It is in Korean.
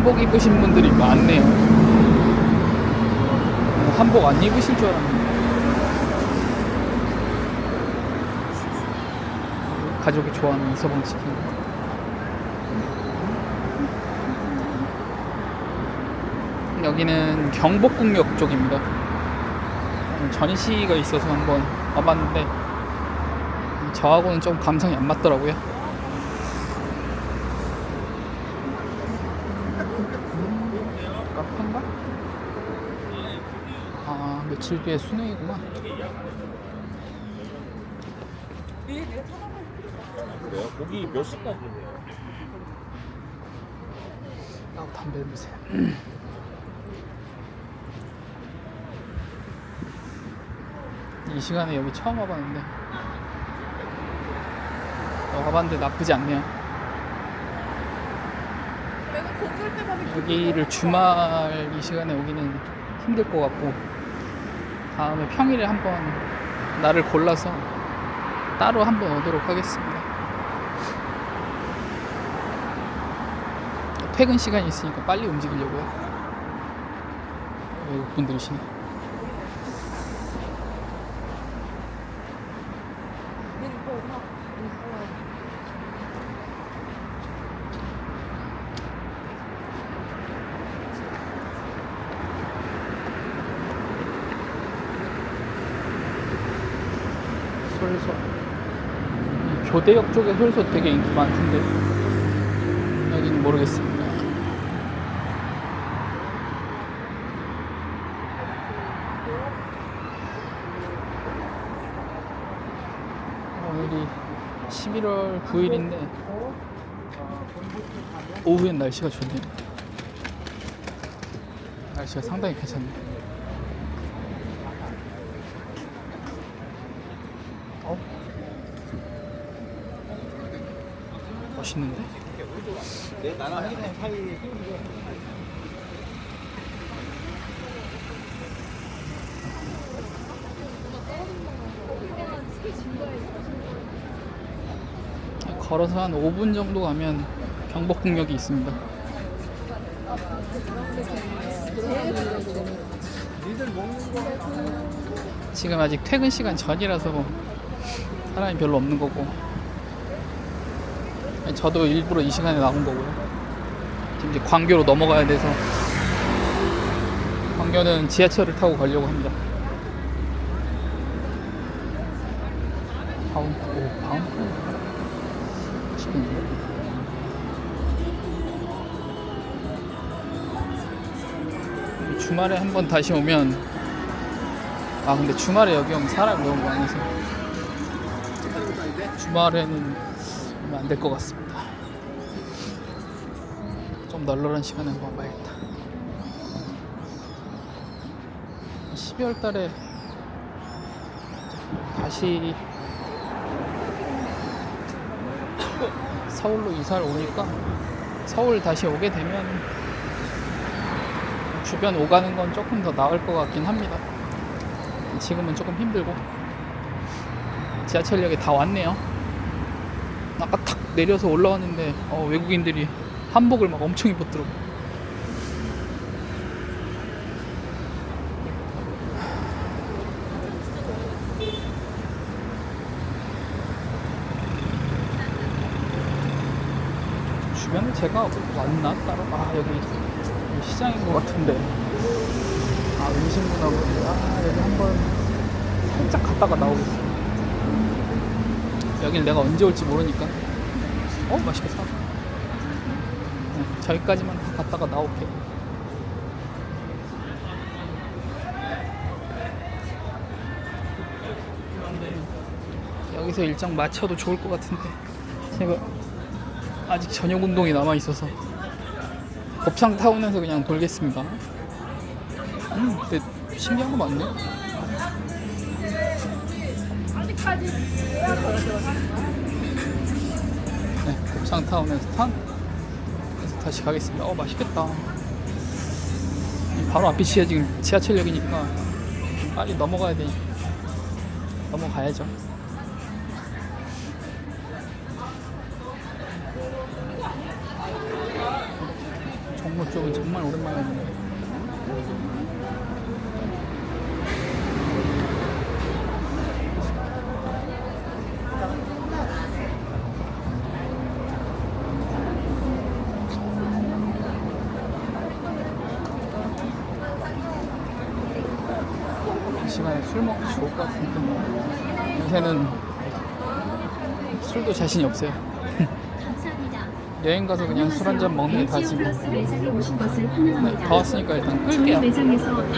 한복 입으신 분들이 많네요. 한복 안 입으실 줄 알았는데 가족이 좋아하는 이서방 치킨. 여기는 경복궁역 쪽입니다. 전시가 있어서 한번 와봤는데 저하고는 좀 감성이 안 맞더라고요. 7개 순행이구만. 그래요? 고기 몇 시까지예요? 나 담배 냄새. 이 시간에 여기 처음 와봤는데 와봤는데 나쁘지 않네요. 여기를 주말 이 시간에 오기는 힘들 것 같고 다음에 평일에 한번 날을 골라서 따로 한번 오도록 하겠습니다. 퇴근 시간이 있으니까 빨리 움직이려고요. 외국 분들이시네. 이거 엄마 이거 솔소. 이 교대역 쪽에 솔소 되게 인기 많던데 여기는 모르겠습니다. 오늘이 11월 9일인데 오후엔 날씨가 좋네요. 날씨가 상당히 괜찮네요. 사이 걸어서 한 5분 정도 가면 경복궁역이 있습니다. 지금 아직 퇴근 시간 전이라서 사람이 별로 없는 거고 저도 일부러 이 시간에 나온 거고요. 지금 이제 광교로 넘어가야 돼서 광교는 지하철을 타고 가려고 합니다. 바운, 오, 바운. 맛있겠는데? 주말에 한 번 다시 오면 아 근데 주말에 여기 오면 사람이 너무 많아서 주말에는 오면 안 될 것 같습니다 좀 널널한 시간에 한번 와봐야겠다 12월 달에 다시 서울로 이사를 오니까 서울 다시 오게 되면 주변 오가는 건 조금 더 나을 것 같긴 합니다. 지금은 조금 힘들고 지하철역에 다 왔네요. 아까 탁 내려서 올라왔는데 어, 외국인들이 한복을 막 엄청 입었더라고. 주변에 제가 왔나 따로? 아 여기 여기 시장인 것 같은데. 아 음식문화고 아 여기 한번 살짝 갔다가 나오겠어. 여길 내가 언제 올지 모르니까. 어 맛있겠다. 네, 저기까지만 갔다가 나올게. 여기서 일정 맞춰도 좋을 것 같은데 제가 아직 저녁 운동이 남아 있어서 곱창 타운에서 그냥 돌겠습니다. 음, 근데 신기한 거 많네. 네, 곱창타운에서 탄 그래서 다시 가겠습니다. 어 맛있겠다. 바로 앞이 지하 지금 지하철역이니까 빨리 넘어가야 돼. 넘어가야죠. 정모 쪽은 정말 오랜만에 왔네. 술 먹기 좋을 것 같은데 요새는 술도 자신이 없어요. 여행 가서 그냥 술 한 잔 먹는 게 오신 것을 네. 다 왔으니까 일단 끌게요. 매장에서